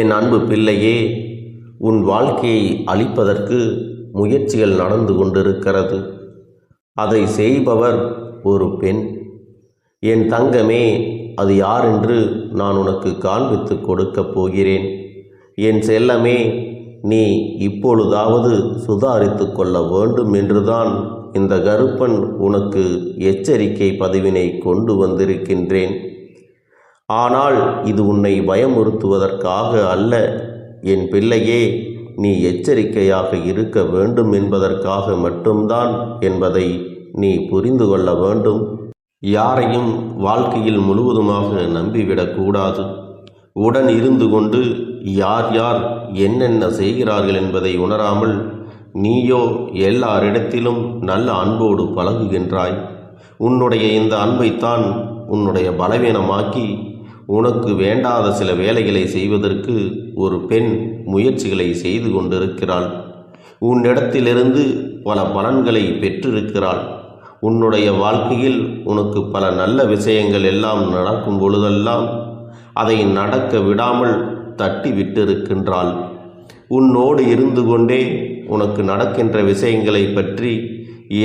என் அன்பு பிள்ளையே உன் வாழ்க்கையை அழிப்பதற்கு முயற்சிகள் நடந்து கொண்டிருக்கிறது. அதை செய்பவர் ஒரு பெண். என் தங்கமே அது யார் என்று நான் உனக்கு காண்பித்து கொடுக்கப் போகிறேன். என் செல்லமே நீ இப்பொழுதாவது சுதாரித்து கொள்ள வேண்டும் என்றுதான் இந்த கருப்பன் உனக்கு எச்சரிக்கை பதிவினை கொண்டு வந்திருக்கின்றேன். ஆனால் இது உன்னை பயமுறுத்துவதற்காக அல்ல. என் பிள்ளையே நீ எச்சரிக்கையாக இருக்க வேண்டும் என்பதற்காக மட்டும்தான் என்பதை நீ புரிந்து கொள்ள வேண்டும். யாரையும் வாழ்க்கையில் முழுவதுமாக நம்பிவிடக்கூடாது உடன் இருந்து கொண்டு யார் யார் என்னென்ன செய்கிறார்கள் என்பதை உணராமல் நீயோ எல்லாரிடத்திலும் நல்ல அன்போடு பழகுகின்றாய். உன்னுடைய இந்த அன்பைத்தான் உன்னுடைய பலவீனமாக்கி உனக்கு வேண்டாத சில வேலைகளை செய்வதற்கு ஒரு பெண் முயற்சிகளை செய்து கொண்டிருக்கிறாள். உன்னிடத்திலிருந்து பல பலன்களை பெற்றிருக்கிறாள். உன்னுடைய வாழ்க்கையில் உனக்கு பல நல்ல விஷயங்கள் எல்லாம் நடக்கும் பொழுதெல்லாம் அதை நடக்க விடாமல் தட்டி விட்டிருக்கின்றாள். உன்னோடு இருந்து கொண்டே உனக்கு நடக்கின்ற விஷயங்களை பற்றி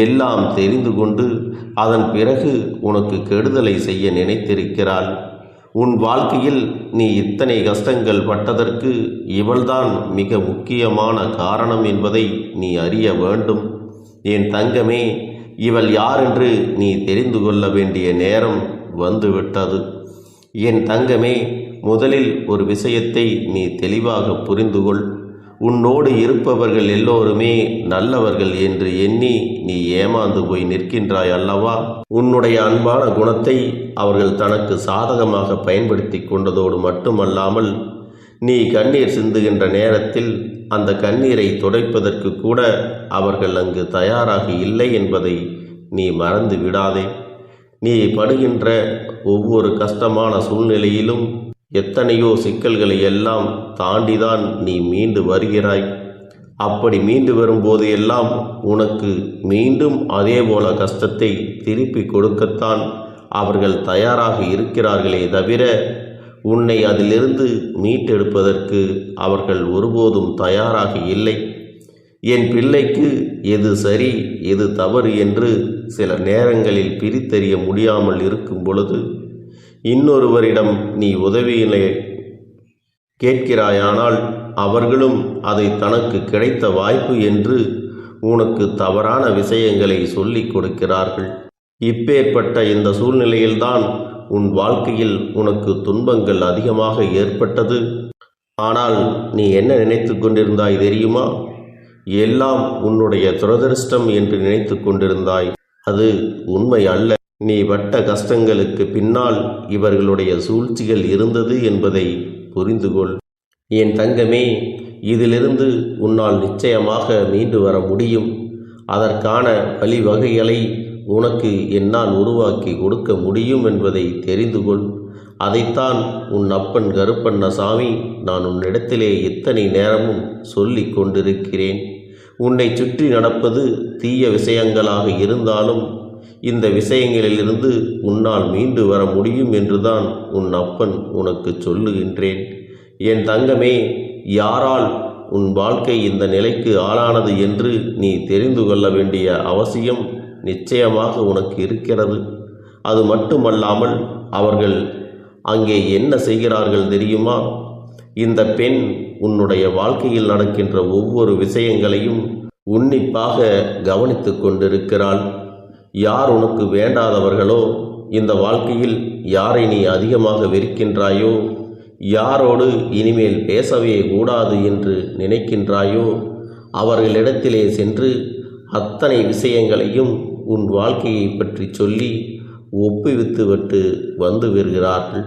எல்லாம் தெரிந்து கொண்டு அதன் பிறகு உனக்கு கெடுதலை செய்ய நினைத்திருக்கிறாள். உன் வாழ்க்கையில் நீ இத்தனை கஷ்டங்கள் பட்டதற்கு இவள்தான் மிக முக்கியமான காரணம் என்பதை நீ அறிய வேண்டும். என் தங்கமே இவள் யார் என்று நீ தெரிந்து கொள்ள வேண்டிய நேரம் வந்துவிட்டது. என் தங்கமே முதலில் ஒரு விஷயத்தை நீ தெளிவாக புரிந்து கொள் உன்னோடு இருப்பவர்கள் எல்லோருமே நல்லவர்கள் என்று எண்ணி நீ ஏமாந்து போய் நிற்கின்றாய் அல்லவா? உன்னுடைய அன்பான குணத்தை அவர்கள் தனக்கு சாதகமாக பயன்படுத்தி கொண்டதோடு மட்டுமல்லாமல் நீ கண்ணீர் சிந்துகின்ற நேரத்தில் அந்த கண்ணீரை துடைப்பதற்கு கூட அவர்கள் அங்கு தயாராக இல்லை என்பதை நீ மறந்து விடாதே. நீ படுகின்ற ஒவ்வொரு கஷ்டமான சூழ்நிலையிலும் எத்தனையோ சிக்கல்களை எல்லாம் தாண்டிதான் நீ மீண்டு வருகிறாய். அப்படி மீண்டு வரும்போது எல்லாம் உனக்கு மீண்டும் அதே போல கஷ்டத்தை திருப்பி கொடுக்கத்தான் அவர்கள் தயாராக இருக்கிறார்களே தவிர உன்னை அதிலிருந்து மீட்டெடுப்பதற்கு அவர்கள் ஒருபோதும் தயாராக இல்லை. என் பிள்ளைக்கு எது சரி எது தவறு என்று சில நேரங்களில் பிரித்தறிய முடியாமல் இருக்கும் பொழுது இன்னொருவரிடம் நீ உதவியினை கேட்கிறாயானால் அவர்களும் அதை தனக்கு கிடைத்த வாய்ப்பு என்று உனக்கு தவறான விஷயங்களை சொல்லிக் கொடுக்கிறார்கள். இப்பேற்பட்ட இந்த சூழ்நிலையில்தான் உன் வாழ்க்கையில் உனக்கு துன்பங்கள் அதிகமாக ஏற்பட்டது. ஆனால் நீ என்ன நினைத்து கொண்டிருந்தாய் தெரியுமா? எல்லாம் உன்னுடைய துரதிருஷ்டம் என்று நினைத்து கொண்டிருந்தாய். அது உண்மை அல்ல. நீ வட்ட கஷ்டங்களுக்கு பின்னால் இவர்களுடைய சூழ்ச்சிகள் இருந்தது என்பதை புரிந்துகொள் என் தங்கமே இதிலிருந்து உன்னால் நிச்சயமாக மீண்டு வர முடியும். அதற்கான வழிவகைகளை உனக்கு என்னால் உருவாக்கி கொடுக்க முடியும் என்பதை தெரிந்து கொள். அதைத்தான் உன் அப்பன் கருப்பண்ணசாமி நான் உன்னிடத்திலே எத்தனை நேரமும் சொல்லி கொண்டிருக்கிறேன். உன்னை சுற்றி நடப்பது தீய விஷயங்களாக இருந்தாலும் இந்த விஷயங்களிலிருந்து உன்னால் மீண்டு வர முடியும் என்றுதான் உன் அப்பன் உனக்கு சொல்லுகின்றேன். என் தங்கமே யாரால் உன் வாழ்க்கை இந்த நிலைக்கு ஆளானது என்று நீ தெரிந்து கொள்ள வேண்டிய அவசியம் நிச்சயமாக உனக்கு இருக்கிறது. அது மட்டுமல்லாமல் அவர்கள் அங்கே என்ன செய்கிறார்கள் தெரியுமா? இந்த பெண் உன்னுடைய வாழ்க்கையில் நடக்கின்ற ஒவ்வொரு விஷயங்களையும் உன்னிப்பாக கவனித்து கொண்டிருக்கிறாள். யார் உனக்கு வேண்டாதவர்களோ? இந்த வாழ்க்கையில் யாரை நீ அதிகமாக வெறுக்கின்றாயோ? யாரோடு இனிமேல் பேசவே கூடாது என்று நினைக்கின்றாயோ? அவர்களிடத்திலே சென்று அத்தனை விஷயங்களையும் உன் வாழ்க்கையை பற்றி சொல்லி ஒப்புவித்துவிட்டு வந்து வருகிறார்கள்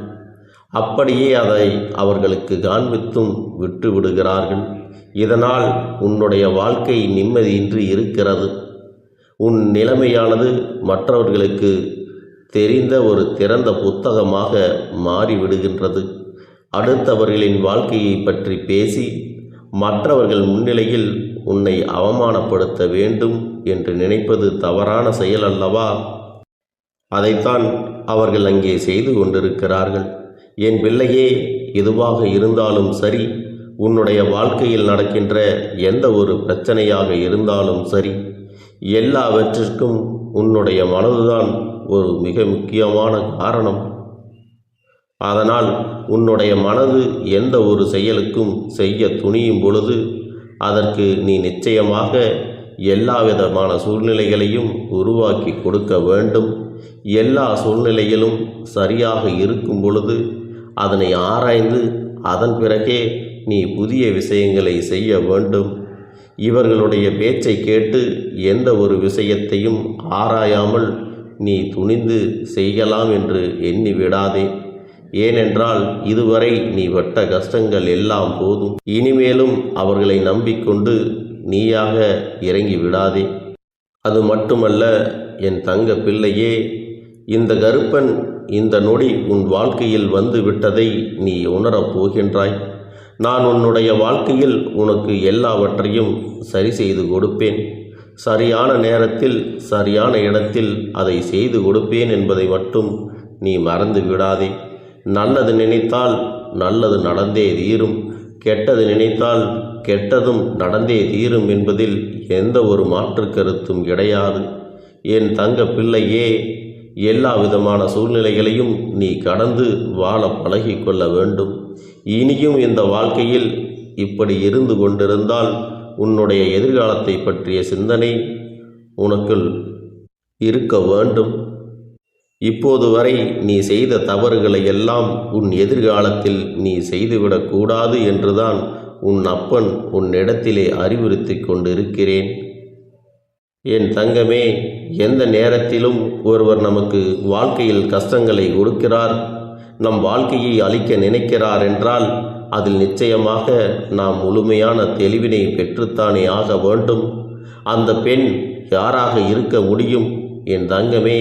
அப்படியே அதை அவர்களுக்கு காண்பித்தும் விட்டு விடுகிறார்கள் இதனால் உன்னுடைய வாழ்க்கை நிம்மதியின்றி இருக்கிறது. உன் நிலைமையானது மற்றவர்களுக்கு தெரிந்த ஒரு திறந்த புத்தகமாக மாறிவிடுகின்றது. அடுத்தவர்களின் வாழ்க்கையை பற்றி பேசி மற்றவர்கள் முன்னிலையில் உன்னை அவமானப்படுத்த வேண்டும் என்று நினைப்பது தவறான செயல் அல்லவா? அதைத்தான் அவர்கள் அங்கே செய்து கொண்டிருக்கிறார்கள். என் பிள்ளையே எதுவாக இருந்தாலும் சரி உன்னுடைய வாழ்க்கையில் நடக்கின்ற எந்த ஒரு பிரச்சனையாக இருந்தாலும் சரி எல்லாவற்றிற்கும் உன்னுடைய மனதுதான் ஒரு மிக முக்கியமான காரணம். அதனால் உன்னுடைய மனது எந்த ஒரு செயலுக்கும் செய்ய துணியும் பொழுது அதற்கு நீ நிச்சயமாக எல்லா விதமான சூழ்நிலைகளையும் உருவாக்கி கொடுக்க வேண்டும். எல்லா சூழ்நிலையிலும் சரியாக இருக்கும் பொழுது அதனை ஆராய்ந்து அதன் பிறகே நீ புதிய விஷயங்களை செய்ய வேண்டும். இவர்களுடைய பேச்சை கேட்டு எந்த ஒரு விஷயத்தையும் ஆராயாமல் நீ துணிந்து செய்யலாம் என்று எண்ணி விடாதே. ஏனென்றால் இதுவரை நீ பட்ட கஷ்டங்கள் எல்லாம் போதும். இனிமேலும் அவர்களை நம்பிக்கொண்டு நீயாக இறங்கி விடாதே. அது மட்டுமல்ல என் தங்க பிள்ளையே இந்த கருப்பன் இந்த நொடி உன் வாழ்க்கையில் வந்து விட்டதை நீ உணரப் போகின்றாய். நான் உன்னுடைய வாழ்க்கையில் உனக்கு எல்லாவற்றையும் சரி செய்து கொடுப்பேன். சரியான நேரத்தில் சரியான இடத்தில் அதை செய்து கொடுப்பேன் என்பதை மட்டும் நீ மறந்து விடாதே. நல்லது நினைத்தால் நல்லது நடந்தே தீரும். கெட்டது நினைத்தால் கெட்டதும் நடந்தே தீரும் என்பதில் எந்த ஒரு மாற்று கருத்தும் கிடையாது. என் தங்க பிள்ளையே எல்லா விதமான சூழ்நிலைகளையும் நீ கடந்து வாழ பழகிக்கொள்ள வேண்டும். இனியும் இந்த வாழ்க்கையில் இப்படி இருந்து கொண்டிருந்தால் உன்னுடைய எதிர்காலத்தை பற்றிய சிந்தனை உனக்குள் இருக்க வேண்டும். இப்போது வரை நீ செய்த தவறுகளை எல்லாம் உன் எதிர்காலத்தில் நீ செய்துவிடக்கூடாது என்றுதான் உன் அப்பன் உன்னிடத்திலே அறிவுறுத்தி கொண்டிருக்கிறேன். என் தங்கமே எந்த நேரத்திலும் ஒருவர் நமக்கு வாழ்க்கையில் கஷ்டங்களை கொடுக்கிறார். நம் வாழ்க்கையை அழிக்க நினைக்கிறார் என்றால் அதில் நிச்சயமாக நாம் முழுமையான தெளிவினை பெற்றுத்தானே ஆக வேண்டும். அந்த பெண் யாராக இருக்க முடியும்? என் தங்கமே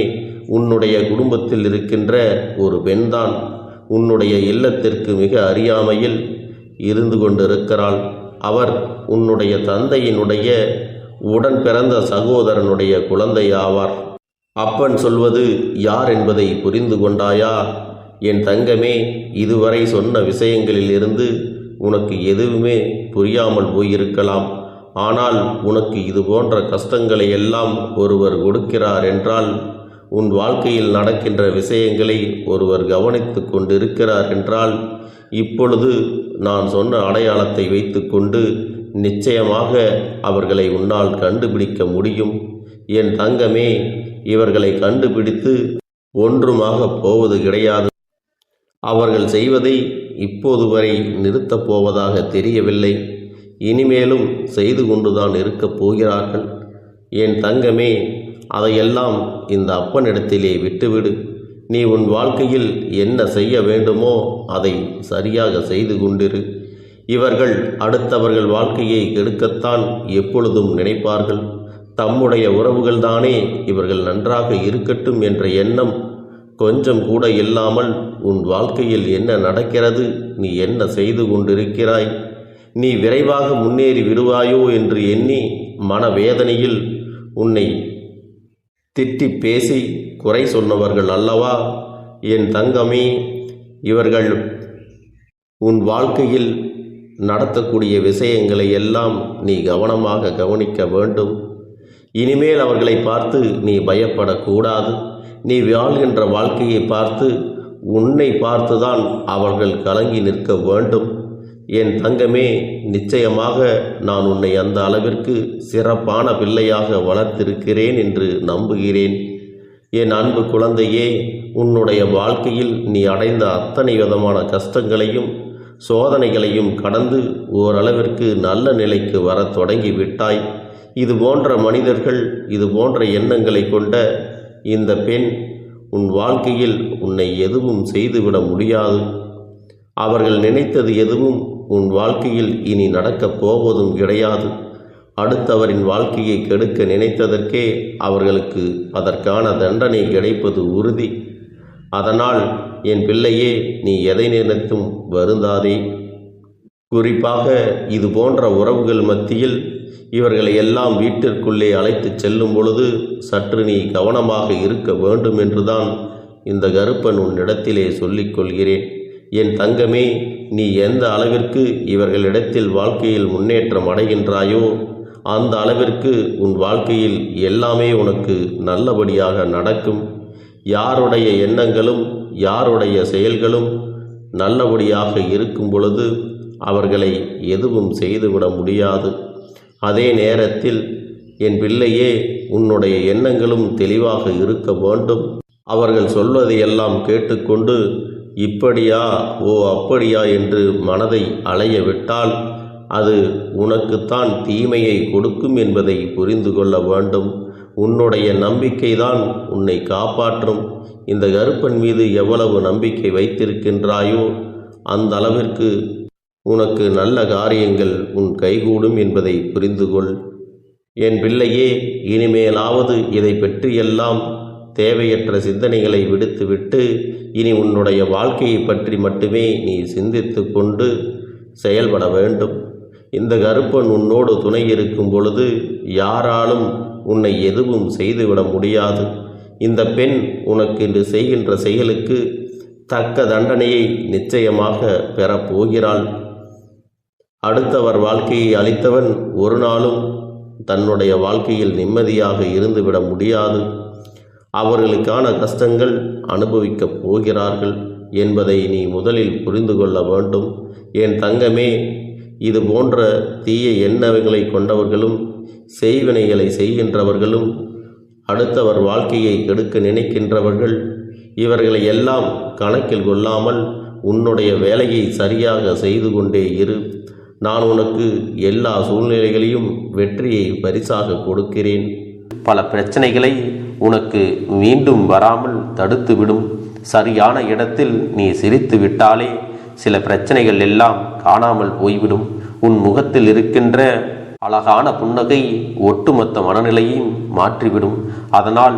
உன்னுடைய குடும்பத்தில் இருக்கின்ற ஒரு பெண்தான். உன்னுடைய இல்லத்திற்கு மிக அறியாமையில் இருந்து கொண்டிருக்கிறாள். அவர் உன்னுடைய தந்தையினுடைய உடன் பிறந்த சகோதரனுடைய குழந்தை ஆவார் அப்பன் சொல்வது யார் என்பதை புரிந்து கொண்டாயா? என் தங்கமே இதுவரை சொன்ன விஷயங்களிலிருந்து உனக்கு எதுவுமே புரியாமல் போயிருக்கலாம். ஆனால் உனக்கு இது போன்ற கஷ்டங்களை எல்லாம் ஒருவர் கொடுக்கிறார் என்றால் உன் வாழ்க்கையில் நடக்கின்ற விஷயங்களை ஒருவர் கவனித்து கொண்டிருக்கிறார் என்றால் இப்பொழுது நான் சொன்ன அடையாளத்தை வைத்துக்கொண்டு நிச்சயமாக அவர்களை உன்னால் கண்டுபிடிக்க முடியும். என் தங்கமே இவர்களை கண்டுபிடித்து ஒன்றுமாக போவது கிடையாது. அவர்கள் செய்வதை இப்போது வரை நிறுத்தப் போவதாக தெரியவில்லை. இனிமேலும் செய்து கொண்டுதான் இருக்கப் போகிறார்கள். என் தங்கமே அதையெல்லாம் இந்த அப்பனிடத்திலே விட்டுவிடு. நீ உன் வாழ்க்கையில் என்ன செய்ய வேண்டுமோ அதை சரியாக செய்து கொண்டிரு. இவர்கள் அடுத்தவர்கள் வாழ்க்கையை கெடுக்கத்தான் எப்பொழுதும் நினைப்பார்கள். தம்முடைய உறவுகள்தானே இவர்கள் நன்றாக இருக்கட்டும் என்ற எண்ணம் கொஞ்சம் கூட இல்லாமல் உன் வாழ்க்கையில் என்ன நடக்கிறது? நீ என்ன செய்து கொண்டிருக்கிறாய்? நீ விரைவாக முன்னேறி விடுவாயோ என்று எண்ணி மனவேதனையில் உன்னை திட்டி பேசி குறை சொன்னவர்கள் அல்லவா? என் தங்கமே இவர்கள் உன் வாழ்க்கையில் நடத்தக்கூடிய விஷயங்களை எல்லாம் நீ கவனமாக கவனிக்க வேண்டும். இனிமேல் அவர்களை பார்த்து நீ பயப்படக்கூடாது. நீ வாழ்கின்ற வாழ்க்கையை பார்த்து உன்னை பார்த்துதான் அவர்கள் கலங்கி நிற்க வேண்டும். என் தங்கமே நிச்சயமாக நான் உன்னை அந்த அளவிற்கு சிறப்பான பிள்ளையாக வளர்த்திருக்கிறேன் என்று நம்புகிறேன். என் அன்பு குழந்தையே உன்னுடைய வாழ்க்கையில் நீ அடைந்த அத்தனை விதமான கஷ்டங்களையும் சோதனைகளையும் கடந்து ஓரளவிற்கு நல்ல நிலைக்கு வரத் தொடங்கி விட்டாய். இது போன்ற மனிதர்கள் இது போன்ற எண்ணங்களை கொண்ட இந்த பெண் உன் வாழ்க்கையில் உன்னை எதுவும் செய்துவிட முடியாது. அவர்கள் நினைத்தது எதுவும் உன் வாழ்க்கையில் இனி நடக்கப் போவதும் கிடையாது. அடுத்தவரின் வாழ்க்கையை கெடுக்க நினைத்ததற்கே அவர்களுக்கு அதற்கான தண்டனை கிடைப்பது உறுதி. அதனால் என் பிள்ளையே நீ எதை நினைத்தும் வருந்தாதே. குறிப்பாக இது போன்ற உறவுகள் மத்தியில் இவர்களை எல்லாம் வீட்டிற்குள்ளே அழைத்துச் செல்லும் பொழுது சற்று நீ கவனமாக இருக்க வேண்டும் என்றுதான் இந்த கருப்பன் உன்னிடத்திலே சொல்லிக் கொள்கிறேன். என் தங்கமே நீ எந்த அளவிற்கு இவர்களிடத்தில் வாழ்க்கையில் முன்னேற்றம் அடைகின்றாயோ அந்த அளவிற்கு உன் வாழ்க்கையில் எல்லாமே உனக்கு நல்லபடியாக நடக்கும். யாருடைய எண்ணங்களும் யாருடைய செயல்களும் நல்லபடியாக இருக்கும் பொழுது அவர்களை எதுவும் செய்துவிட முடியாது. அதே நேரத்தில் என் பிள்ளையே உன்னுடைய எண்ணங்களும் தெளிவாக இருக்க வேண்டும். அவர்கள் சொல்வதையெல்லாம் கேட்டுக்கொண்டு இப்படியா ஓ அப்படியா என்று மனதை அலைய விட்டால் அது உனக்குத்தான் தீமையை கொடுக்கும் என்பதை புரிந்து கொள்ள வேண்டும். உன்னுடைய நம்பிக்கைதான் உன்னை காப்பாற்றும். இந்த கருப்பன் மீது எவ்வளவு நம்பிக்கை வைத்திருக்கின்றாயோ அந்த அளவிற்கு உனக்கு நல்ல காரியங்கள் உன் கைகூடும் என்பதை புரிந்து கொள் என் பிள்ளையே இனிமேலாவது இதை பற்றியெல்லாம் தேவையற்ற சிந்தனைகளை விடுத்துவிட்டு இனி உன்னுடைய வாழ்க்கையை பற்றி மட்டுமே நீ சிந்தித்து கொண்டு செயல்பட வேண்டும். இந்த கருப்பன் உன்னோடு துணை இருக்கும் பொழுது யாராலும் உன்னை எதுவும் செய்துவிட முடியாது. இந்த பெண் உனக்கு இன்று செய்கின்ற செயலுக்கு தக்க தண்டனையை நிச்சயமாக பெறப்போகிறாள். அடுத்தவர் வாழ்க்கையை அளித்தவன் ஒரு நாளும் தன்னுடைய வாழ்க்கையில் நிம்மதியாக இருந்துவிட முடியாது. அவர்களுக்கான கஷ்டங்கள் அனுபவிக்கப் போகிறார்கள் என்பதை நீ முதலில் புரிந்து கொள்ள வேண்டும். என் தங்கமே இது போன்ற தீய எண்ணங்களை கொண்டவர்களும் செய்வினைகளை செய்கின்றவர்களும் அடுத்தவர் வாழ்க்கையை கெடுக்க நினைக்கின்றவர்கள் இவர்களை எல்லாம் கணக்கில் கொள்ளாமல் உன்னுடைய வேலையை சரியாக செய்து கொண்டே இரு. நான் உனக்கு எல்லா சூழ்நிலைகளையும் வெற்றியை பரிசாக கொடுக்கிறேன். பல பிரச்சனைகளை உனக்கு மீண்டும் வராமல் தடுத்துவிடும். சரியான இடத்தில் நீ சிரித்து விட்டாலே சில பிரச்சனைகள் எல்லாம் காணாமல் போய்விடும். உன் முகத்தில் இருக்கின்ற அழகான புன்னகை ஒட்டுமொத்த மனநிலையையும் மாற்றிவிடும். அதனால்